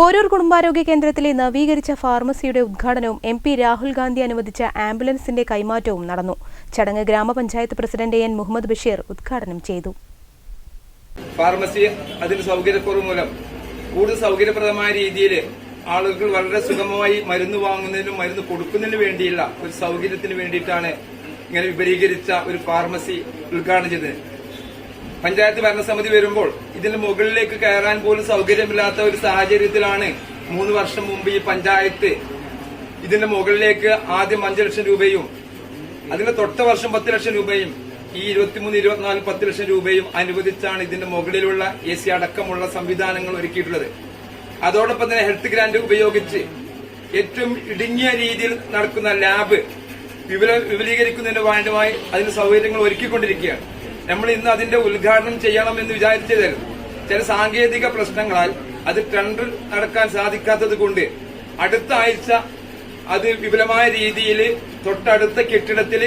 പോരൂർ കുടുംബാരോഗ്യ കേന്ദ്രത്തിലെ നവീകരിച്ച ഫാർമസിയുടെ ഉദ്ഘാടനവും എം പി രാഹുൽ ഗാന്ധി അനുവദിച്ച ആംബുലൻസിന്റെ കൈമാറ്റവും നടന്നു. ചടങ്ങ് ഗ്രാമപഞ്ചായത്ത് പ്രസിഡന്റ് എൻ. മുഹമ്മദ് ബഷീർ ഉദ്ഘാടനം ചെയ്തു. ഫാർമസി അതിന് സൗകര്യക്കുറവ് മൂലം കൂടുതൽ സൗകര്യപ്രദമായ രീതിയിൽ ആളുകൾ വളരെ സുഗമമായി മരുന്ന് വാങ്ങുന്നതിനും മരുന്ന് കൊടുക്കുന്നതിനും വേണ്ടിയുള്ള ഒരു സൗകര്യത്തിന് വേണ്ടിയിട്ടാണ് ഇങ്ങനെ വിപുലീകരിച്ച ഒരു ഫാർമസി ഉദ്ഘാടനം ചെയ്തത്. പഞ്ചായത്ത് ഭരണസമിതി വരുമ്പോൾ ഇതിന് മുകളിലേക്ക് കയറാൻ പോലും സൗകര്യമില്ലാത്ത ഒരു സാഹചര്യത്തിലാണ് മൂന്ന് വർഷം മുമ്പ് ഈ പഞ്ചായത്ത് ഇതിന്റെ മുകളിലേക്ക് ആദ്യം അഞ്ചു ലക്ഷം രൂപയും അതിന്റെ തൊട്ട വർഷം പത്ത് ലക്ഷം രൂപയും ഈ ഇരുപത്തിമൂന്ന് ഇരുപത്തിനാല് പത്ത് ലക്ഷം രൂപയും അനുവദിച്ചാണ് ഇതിന്റെ മുകളിലുള്ള എ സി അടക്കമുള്ള സംവിധാനങ്ങൾ ഒരുക്കിയിട്ടുള്ളത്. അതോടൊപ്പം തന്നെ ഹെൽത്ത് ഗ്രാന്റ് ഉപയോഗിച്ച് ഏറ്റവും ഇടുങ്ങിയ രീതിയിൽ നടക്കുന്ന ലാബ് വിപുല വിപുലീകരിക്കുന്നതിന് വേണ്ടമായി അതിന് സൗകര്യങ്ങൾ ഒരുക്കിക്കൊണ്ടിരിക്കുകയാണ്. നമ്മൾ ഇന്ന് അതിന്റെ ഉദ്ഘാടനം ചെയ്യണമെന്ന് വിചാരിച്ചതായിരുന്നു. ചില സാങ്കേതിക പ്രശ്നങ്ങളാൽ അത് ടെൻഡർ നടക്കാൻ സാധിക്കാത്തത് കൊണ്ട് അടുത്ത ആഴ്ച അത് വിപുലമായ രീതിയിൽ തൊട്ടടുത്ത കെട്ടിടത്തിൽ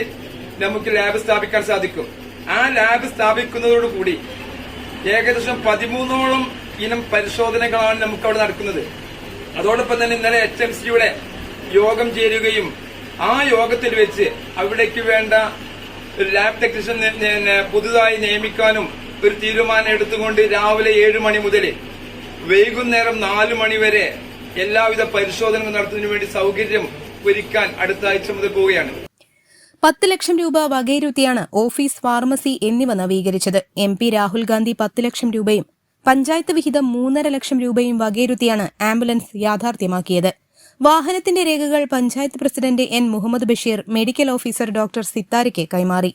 നമുക്ക് ലാബ് സ്ഥാപിക്കാൻ സാധിക്കും. ആ ലാബ് സ്ഥാപിക്കുന്നതോടുകൂടി ഏകദേശം പതിമൂന്നോളം ഇനം പരിശോധനകളാണ് നമുക്ക് അവിടെ നടക്കുന്നത്. അതോടൊപ്പം തന്നെ ഇന്നലെ എച്ച് എം സിയുടെ യോഗം ചേരുകയും ആ യോഗത്തിൽ വെച്ച് അവിടേക്ക് വേണ്ട ലാബ് ടെക്നീഷ്യൻ പുതുതായി നിയമിക്കാനും ഒരു തീരുമാനം എടുത്തുകൊണ്ട് രാവിലെ ഏഴ് മണി മുതൽ വൈകുന്നേരം നാല് മണി വരെ എല്ലാവിധ പരിശോധനകൾ നടത്തുന്നതിനു വേണ്ടി സൗകര്യം ഒരുക്കാൻ അടുത്ത ആഴ്ച മുതൽ പോവുകയാണ്. പത്ത് ലക്ഷം രൂപ വകയിരുത്തിയാണ് ഓഫീസ് ഫാർമസി എന്നിവ നവീകരിച്ചത്. എം പി രാഹുൽ ഗാന്ധി പത്ത് ലക്ഷം രൂപയും പഞ്ചായത്ത് വിഹിതം മൂന്നര ലക്ഷം രൂപയും വകയിരുത്തിയാണ് ആംബുലൻസ് യാഥാർത്ഥ്യമാക്കിയത്. വാഹനത്തിന്റെ രേഖകൾ panchayat president N Muhammad Basheer medical officer doctor സിത്താരയ്ക്ക് കൈമാറി.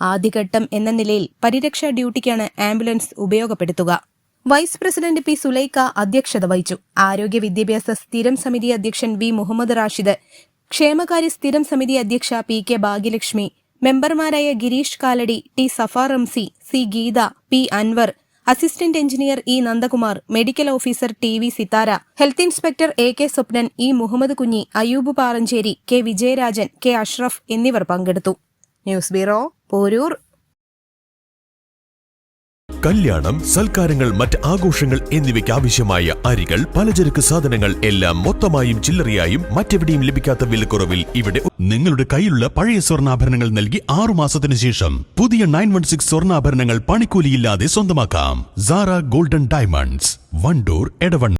ആദ്യഘട്ടം എന്ന നിലയിൽ പരിരക്ഷാ ഡ്യൂട്ടിക്കാണ് ആംബുലൻസ് ഉപയോഗപ്പെടുത്തുക. വൈസ് പ്രസിഡന്റ് പി സുലൈക്ക അധ്യക്ഷത വഹിച്ചു. ആരോഗ്യ വിദ്യാഭ്യാസ സ്ഥിരം സമിതി അധ്യക്ഷൻ വി മുഹമ്മദ് റാഷിദ് ക്ഷേമകാര്യ സ്ഥിരം സമിതി അധ്യക്ഷ പി കെ ഭാഗ്യലക്ഷ്മി മെമ്പർമാരായ Girish Kaladi T Safar Ramsi C Geetha P Anwar assistant engineer E Nandakumar medical officer T V Sithara health inspector A K Swapnan E Muhammad Kunhi Ayyoob Paranchery K Vijayarajan K Ashraf എന്നിവർ പങ്കെടുത്തു. News bureau Poroor. കല്യാണം സൽക്കാരങ്ങൾ മറ്റ് ആഘോഷങ്ങൾ എന്നിവയ്ക്ക് ആവശ്യമായ അരികൾ പലചരക്ക് സാധനങ്ങൾ എല്ലാം മൊത്തമായും ചില്ലറയായും മറ്റെവിടെയും ലഭിക്കാത്ത വിലക്കുറവിൽ ഇവിടെ നിങ്ങളുടെ കയ്യിലുള്ള പഴയ സ്വർണാഭരണങ്ങൾ നൽകി ആറു മാസത്തിന് ശേഷം പുതിയ നയൻ വൺ സിക്സ് സ്വർണാഭരണങ്ങൾ പണിക്കൂലിയില്ലാതെ സ്വന്തമാക്കാം. Sara golden diamonds Wandoor Edavanna